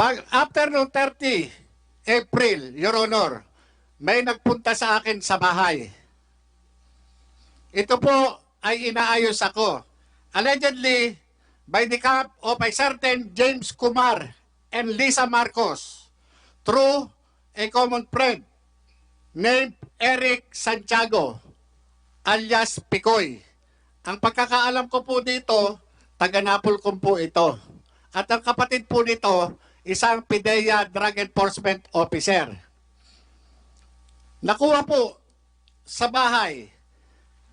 Bag, after no 30 April, Your Honor, may nagpunta sa akin sa bahay. Ito po ay inaayos ako. Allegedly, by the camp of a certain James Kumar and Lisa Marcos through a common friend named Eric Santiago alias Picoy. Ang pagkakaalam ko po dito, taga Napolcom po ito. At ang kapatid po nito, isang PIDEA Drug Enforcement Officer. Nakuha po sa bahay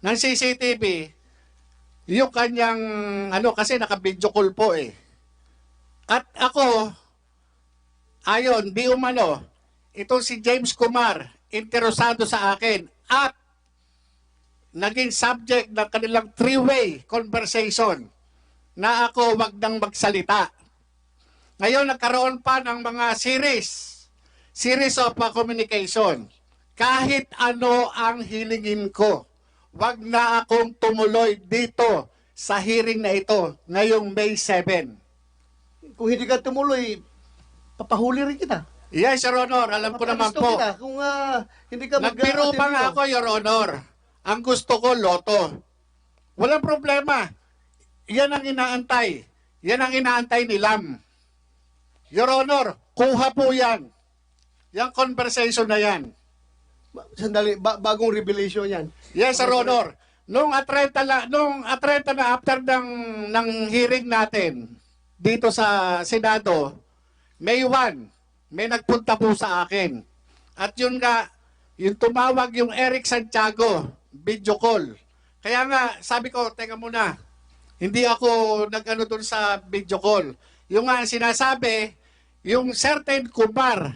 ng CCTV yung kanyang ano kasi naka-video call po eh. At ako ayon di umano itong si James Kumar interesado sa akin at naging subject ng kanilang three-way conversation na ako wag nang magsalita. Ngayon nagkaroon pa ng mga series, series of uh, communication. Kahit ano ang hilingin ko, wag na akong tumuloy dito sa hearing na ito ngayong May 7. Kung hindi ka tumuloy, papahuli rin kita. Yes, Your Honor, alam ko naman po. Kita. Kung ah, hindi ka Nagbiro pa nga ako, Your Honor. Ang gusto ko, loto. Walang problema. Yan ang inaantay. Yan ang inaantay ni Lam. Your Honor, kuha po yan. Yang conversation na yan. Sandali, ba- bagong revelation yan. Yes, Sir Honor. Nung atreta la, nung atreta na after ng ng hearing natin dito sa Senado, May 1, may nagpunta po sa akin. At yun nga, yung tumawag yung Eric Santiago, video call. Kaya nga, sabi ko, teka muna, hindi ako nag-ano dun sa video call. Yung nga sinasabi, yung certain Kumar,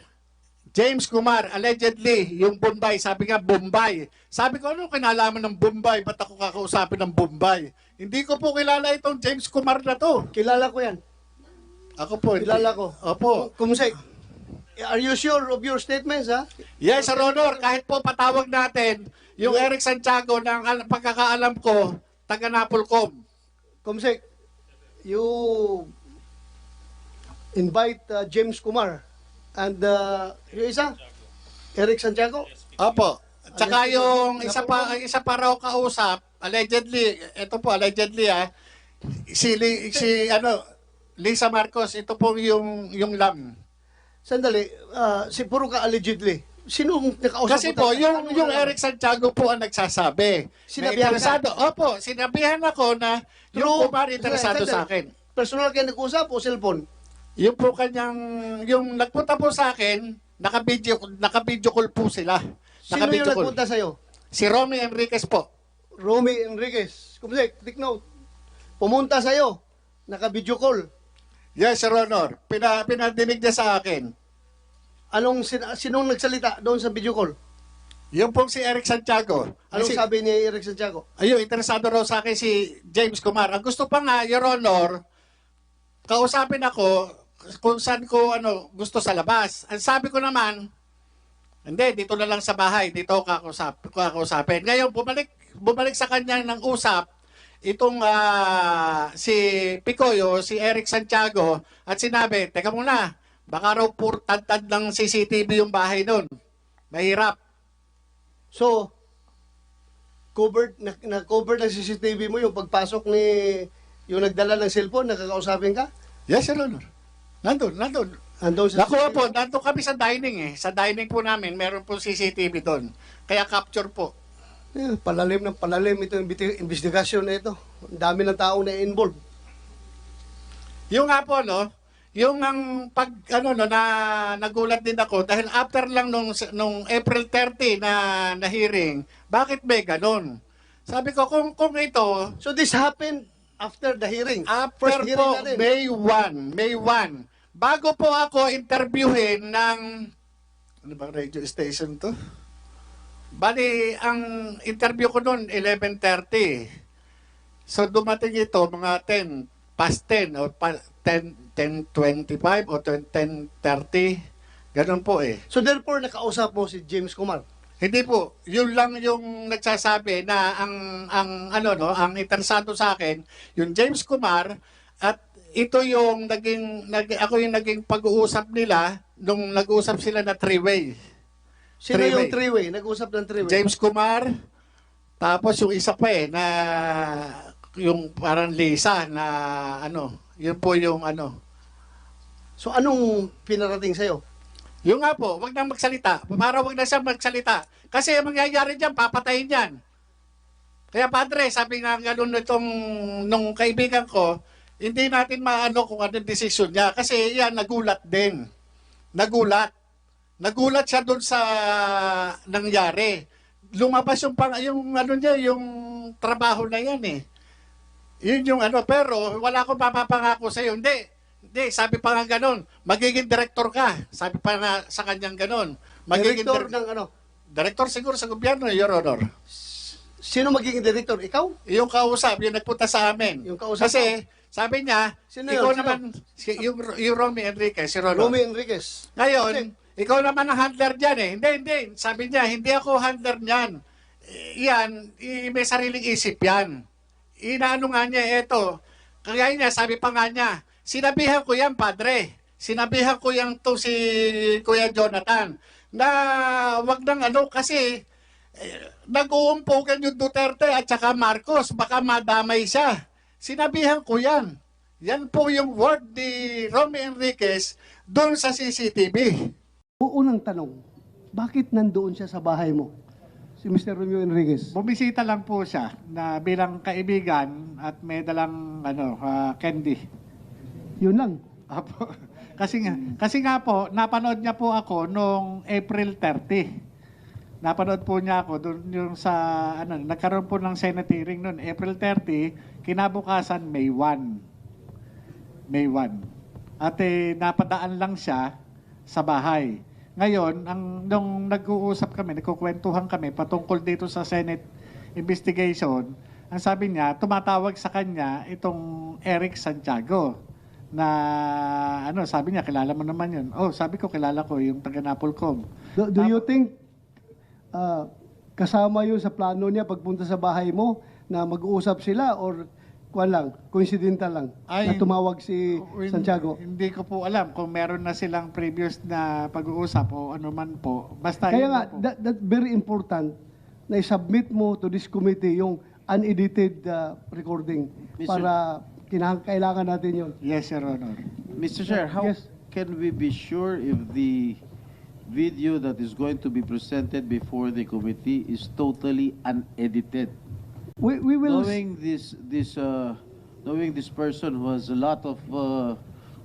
James Kumar, allegedly, yung Bombay, sabi nga Bombay. Sabi ko, ano kinalaman ng Bombay? Ba't ako kakausapin ng Bombay? Hindi ko po kilala itong James Kumar na to. Kilala ko yan. Ako po. Kilala ko. Opo. Kumusay, are you sure of your statements, ha? Yes, Sir Honor, kahit po patawag natin, yung Eric Santiago, ng al- pagkakaalam ko, taga Napolcom. Kumusay, you invite uh, James Kumar and uh, yung isa, Eric Santiago. Opo. Tsaka yung isa pa isa pa raw kausap, allegedly, ito po allegedly ah, si Li- si ano Lisa Marcos, ito po yung yung lam. Sandali, uh, si puro ka allegedly. Sino ang nakausap Kasi po, yung, Ano yung? Eric Santiago po ang nagsasabi. Sinabihan na interesado. Opo, sinabihan ako na yung kumar interesado sa akin. Personal kayo nag-usap o cellphone? Yung po kanyang, yung nagpunta po sa akin, naka-video, naka-video call po sila. Sino yung Naka-video call. nagpunta sa'yo? Si Romy Enriquez po. Romy Enriquez. Kumusay, take note. Pumunta sa'yo. Naka-video call. Yes, Sir Honor. Pina, pinadinig niya sa akin. Anong sin- sinong nagsalita doon sa video call? Yung pong si Eric Santiago. Anong si, sabi ni Eric Santiago? Ayun, interesado raw sa akin si James Kumar. Ang gusto pa nga, Your Honor, kausapin ako kung saan ko ano, gusto sa labas. Ang sabi ko naman, hindi, dito na lang sa bahay, dito ako kakausap, kakausapin. Ngayon, bumalik, bumalik sa kanya ng usap, itong ah, si Picoyo, si Eric Santiago, at sinabi, teka muna, baka raw pur tad ng CCTV yung bahay nun. Mahirap. So, covered, na, na-cover ng CCTV mo yung pagpasok ni yung nagdala ng cellphone, nakakausapin ka? Yes, Your Honor. Nandun, nandun. Andun sa Nakuha po, nandun kami sa dining eh. Sa dining po namin, meron po CCTV doon. Kaya capture po. Eh, palalim ng palalim ito yung investigasyon na ito. Ang dami ng taong na involved. Yung nga po, no, yung ang pag, ano, no, na nagulat din ako, dahil after lang nung, nung April 30 na, na hearing, bakit may ganun? Sabi ko, kung, kung ito, So this happened after the hearing. after First hearing po. May 1, May 1, bago po ako interviewin ng, ano bang radio station to? Bali, ang interview ko noon, 11.30. So, dumating ito, mga 10, past 10, o pa, 10, 10.25 o 10.30. Ganun po eh. So therefore, nakausap mo si James Kumar. Hindi po, yun lang yung nagsasabi na ang ang ano no, ang interesado sa akin, yung James Kumar at ito yung naging, nag, ako yung naging pag-uusap nila nung nag-uusap sila na three-way. Sino Three-way. yung three-way? Nag-usap ng three-way? James Kumar, tapos yung isa pa eh, na yung parang Lisa na ano, yun po yung ano. So anong pinarating sa'yo? Yung nga po, wag nang magsalita. Para wag na siya magsalita. Kasi ang mangyayari dyan, papatayin yan. Kaya padre, sabi nga ganun itong nung kaibigan ko, hindi natin maano kung ano desisyon niya. Kasi yan, nagulat din. Nagulat. Nagulat siya doon sa nangyari. Lumabas yung, pang, yung ano niya, yung trabaho na yan eh. Yun yung ano, pero wala akong mapapangako sa iyo. Hindi. Hindi, sabi pa nga ganun, magiging director ka. Sabi pa nga sa kanyang ganun. Magiging Director dir- ng ano? director siguro sa gobyerno, Your Honor. Sino magiging director? Ikaw? Yung kausap, yung nagpunta sa amin. Yung kausap Kasi, sabi niya, Sino ikaw? Sino? naman, si, yung, yung Romy Enriquez, si Rolo. Romy Enriquez. Ngayon, ikaw naman ang handler dyan eh. Hindi, hindi. Sabi niya, hindi ako handler niyan. Yan, may sariling isip yan. Inaano nga niya, eto. Kaya niya, sabi pa nga niya, sinabihan ko yan, padre. Sinabihan ko yan to si Kuya Jonathan na wag nang ano kasi eh, nag-uumpugan yung Duterte at saka Marcos. Baka madamay siya. Sinabihan ko yan. Yan po yung word ni Romy Enriquez doon sa CCTV. Unang tanong, bakit nandoon siya sa bahay mo? Si Mr. Romeo Enriquez. Bumisita lang po siya na bilang kaibigan at may dalang ano, ah, candy. Yun lang. Apo. kasi nga, kasi nga po, napanood niya po ako noong April 30. Napanood po niya ako doon yung sa ano, nagkaroon po ng Senate hearing noon April 30, kinabukasan May 1. May 1. At eh, napadaan lang siya sa bahay. Ngayon, ang nung nag-uusap kami, nagkukwentuhan kami patungkol dito sa Senate investigation, ang sabi niya, tumatawag sa kanya itong Eric Santiago na ano, sabi niya, kilala mo naman yun. Oh, sabi ko, kilala ko yung taga Napolcom. Do, do you think uh, kasama yun sa plano niya pagpunta sa bahay mo na mag-uusap sila or kuan lang, coincidental lang Ay, na tumawag si Hin- Santiago? Hindi ko po alam kung meron na silang previous na pag-uusap o ano man po. Basta Kaya nga, po. that, that very important na i-submit mo to this committee yung unedited uh, recording Mr. para kinang kailangan natin yun. Yes, Your Honor. Mr. Chair, how Yes. can we be sure if the video that is going to be presented before the committee is totally unedited? We, we will Knowing this, this, uh, knowing this person who has a lot of uh,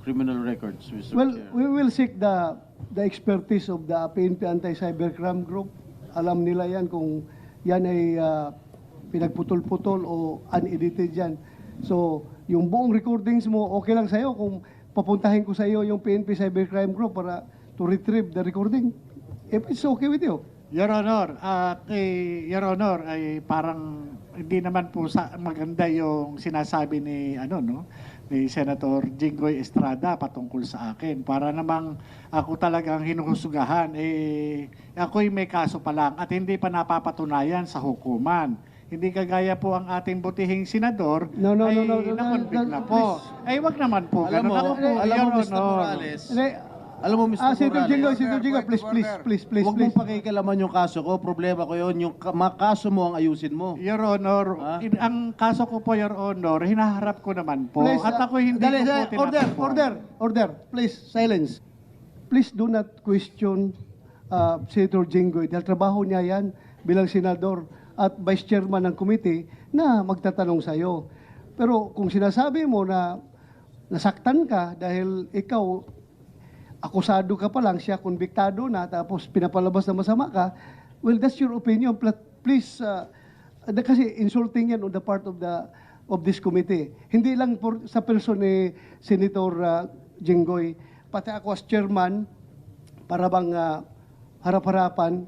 criminal records, Mr. Well, Chair. we will seek the the expertise of the PNP Anti-Cybercrime Group. Alam nila yan kung yan ay uh, pinagputol-putol o unedited yan. So, yung buong recordings mo, okay lang sa'yo kung papuntahin ko sa'yo yung PNP Cybercrime Group para to retrieve the recording. If it's okay with you. Your Honor, at eh, Your Honor, ay parang hindi naman po sa maganda yung sinasabi ni ano no ni Senator Jinggoy Estrada patungkol sa akin. Para namang ako talagang hinuhusugahan eh ako'y may kaso pa lang at hindi pa napapatunayan sa hukuman. Hindi kagaya po ang ating butihing senador No, no, ay no, no, no, no, na-convict no, na po. Ay wag naman po. Alam Ganun mo, ako po, alam mo, Mr. Honor. Morales, Hindi, alam mo, Mr. ah, Senator Morales, Jingo, Senator Jingo, please, please, please, please, please. huwag mong pakikalaman yung kaso ko. Problema ko yun. Yung ka- mga kaso mo ang ayusin mo. Your Honor, Ah? in- ang kaso ko po, Your Honor, hinaharap ko naman po. Please, At uh, ako hindi dali, ko po dali, Order, tinatakbo. order, order. Please, silence. Please do not question uh, Senator Jinggoy dahil trabaho niya yan bilang senador at vice chairman ng committee na magtatanong sa iyo. Pero kung sinasabi mo na nasaktan ka dahil ikaw akusado ka pa lang, siya konbiktado na, tapos pinapalabas na masama ka, well, that's your opinion. Please, uh, kasi insulting yan on the part of the of this committee. Hindi lang por, sa person ni Senator uh, Jinggoy, pati ako as chairman, para bang uh, harap-harapan,